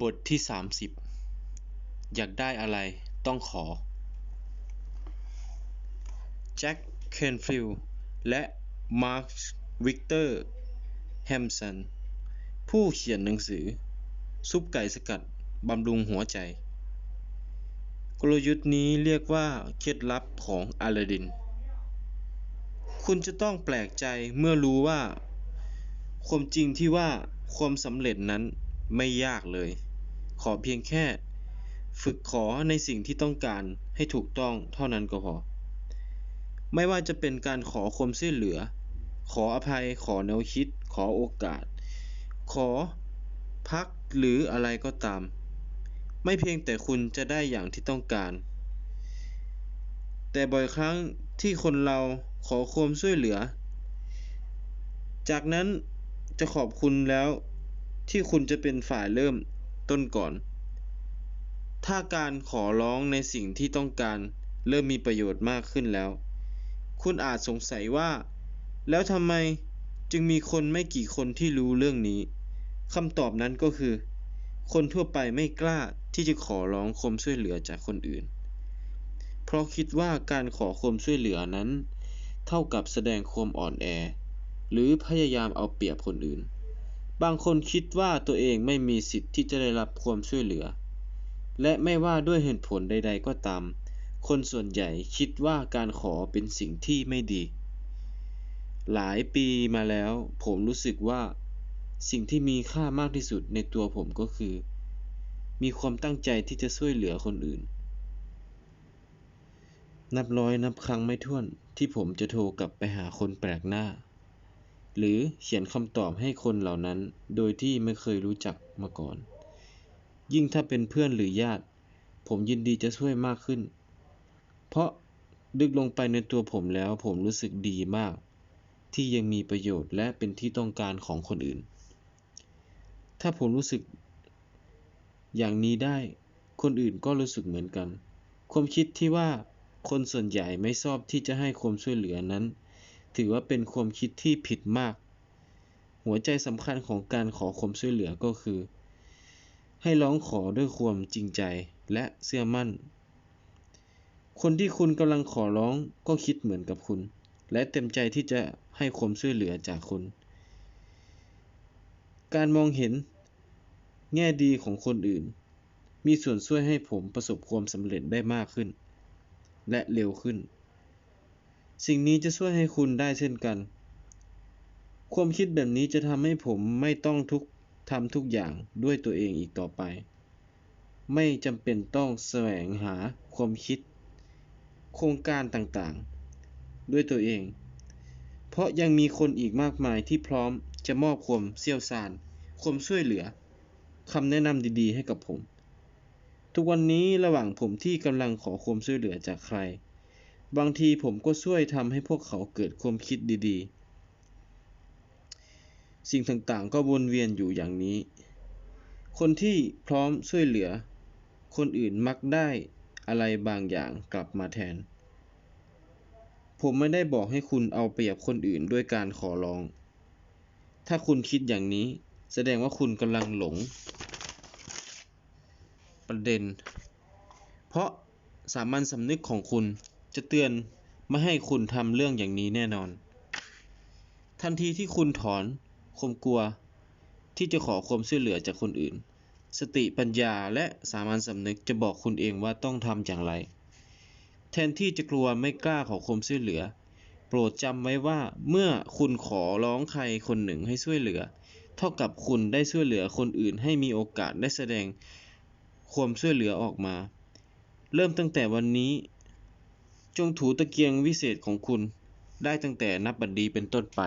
บทที่30อยากได้อะไรต้องขอ แจ็ค เคนฟิลด์ และ มาร์ค วิกเตอร์ แฮมสัน ผู้เขียนหนังสือ ซุปไก่สกัด บำรุงหัวใจ กลยุทธ์นี้เรียกว่า เคล็ดลับของอลาดิน คุณจะต้องแปลกใจเมื่อรู้ว่า ความจริงที่ว่าความสำเร็จนั้น ไม่ยากเลย ขอเพียงแค่ ฝึกขอในสิ่งที่ต้องการให้ถูกต้องเท่านั้นก็พอ ไม่ว่าจะเป็นการขอความช่วยเหลือ ขออภัย ขอแนวคิด ขอโอกาส ขอพักหรืออะไรก็ตาม ไม่เพียงแต่คุณจะได้อย่างที่ต้องการ แต่บ่อยครั้งที่คนเราขอความช่วยเหลือ จากนั้นจะขอบคุณแล้ว ที่คุณจะเป็นฝ่ายเริ่มต้นก่อน ถ้าการขอร้องในสิ่งที่ต้องการเริ่มมีประโยชน์มากขึ้นแล้ว คุณอาจสงสัยว่า แล้วทำไมจึงมีคนไม่กี่คนที่รู้เรื่องนี้คำตอบนั้นก็คือ คนทั่วไปไม่กล้าที่จะขอร้องความช่วยเหลือจากคนอื่น เพราะคิดว่าการขอความช่วยเหลือนั้น เท่ากับแสดงความอ่อนแอ หรือพยายามเอาเปรียบคนอื่น บางคนคิดว่าตัวเองไม่มีสิทธิ์ที่จะได้รับความช่วยเหลือ และไม่ว่าด้วยเหตุผลใด ๆ ก็ตาม คนส่วนใหญ่คิดว่าการขอเป็นสิ่งที่ไม่ดี หลายปีมาแล้ว ผมรู้สึกว่า สิ่งที่มีค่ามากที่สุดในตัวผมก็คือ มีความตั้งใจที่จะช่วยเหลือคนอื่น นับร้อยนับครั้งไม่ถ้วนที่ผมจะโทรกลับไปหาคนแปลกหน้า หรือเขียนคำตอบให้คนเหล่านั้น โดยที่ไม่เคยรู้จักมาก่อน ยิ่งถ้าเป็นเพื่อนหรือญาติ ผมยินดีจะช่วยมากขึ้น เพราะดึกลงไปในตัวผมแล้วผมรู้สึกดีมาก ที่ยังมีประโยชน์และเป็นที่ต้องการของคนอื่น ถ้าผมรู้สึก อย่างนี้ได้ คนอื่นก็รู้สึกเหมือนกัน ความคิดที่ว่าคนส่วนใหญ่ไม่ชอบที่จะให้ความช่วยเหลือนั้น ถือว่าเป็นความคิดที่ผิดมาก หัวใจสำคัญของการขอความช่วยเหลือก็คือ ให้ร้องขอด้วยความจริงใจและเชื่อมั่น คนที่คุณกำลังขอร้องก็คิดเหมือนกับคุณ และเต็มใจที่จะให้ความช่วยเหลือจากคุณ การมองเห็น แง่ดีของคนอื่น มีส่วนช่วยให้ผมประสบความสำเร็จได้มากขึ้น และเร็วขึ้น สิ่งนี้จะช่วยให้คุณได้เช่นกัน ความคิดแบบนี้จะทำให้ผมไม่ต้องทุกทำทุกอย่างด้วยตัวเองอีกต่อไป ไม่จำเป็นต้องแสวงหาความคิด โครงการต่างๆ ด้วยตัวเอง เพราะยังมีคนอีกมากมายที่พร้อมจะมอบความเชี่ยวชาญความช่วยเหลือคำแนะนำดีๆ ให้กับผม ทุกวันนี้ระหว่างผมที่กำลังขอความช่วยเหลือจากใคร บางทีผมก็ช่วยทำให้พวกเขาเกิดความคิดดีๆ สิ่งต่างๆ ก็วนเวียนอยู่อย่างนี้ คนที่พร้อมช่วยเหลือ คนอื่นมักได้อะไรบางอย่างกลับมาแทน ผมไม่ได้บอกให้คุณเอาเปรียบคนอื่นด้วยการขอร้อง ถ้าคุณคิดอย่างนี้แสดงว่าคุณกำลังหลง ประเด็น เพราะสามัญสำนึกของคุณ จะเตือนไม่ให้คุณทำเรื่องอย่างนี้แน่นอน ทันทีที่คุณถอนความกลัว ที่จะขอความช่วยเหลือจากคนอื่น สติปัญญาและสามัญสำนึกจะบอกคุณเองว่าต้องทำอย่างไร แทนที่จะกลัวไม่กล้าขอความช่วยเหลือ โปรดจำไว้ว่าเมื่อคุณขอร้องใครคนหนึ่งให้ช่วยเหลือ เท่ากับคุณได้ช่วยเหลือคนอื่นให้มีโอกาสได้แสดงความช่วยเหลือออกมา เริ่มตั้งแต่วันนี้ จงถูตะเกียงวิเศษของคุณได้ตั้งแต่นับบัดนี้เป็นต้นไป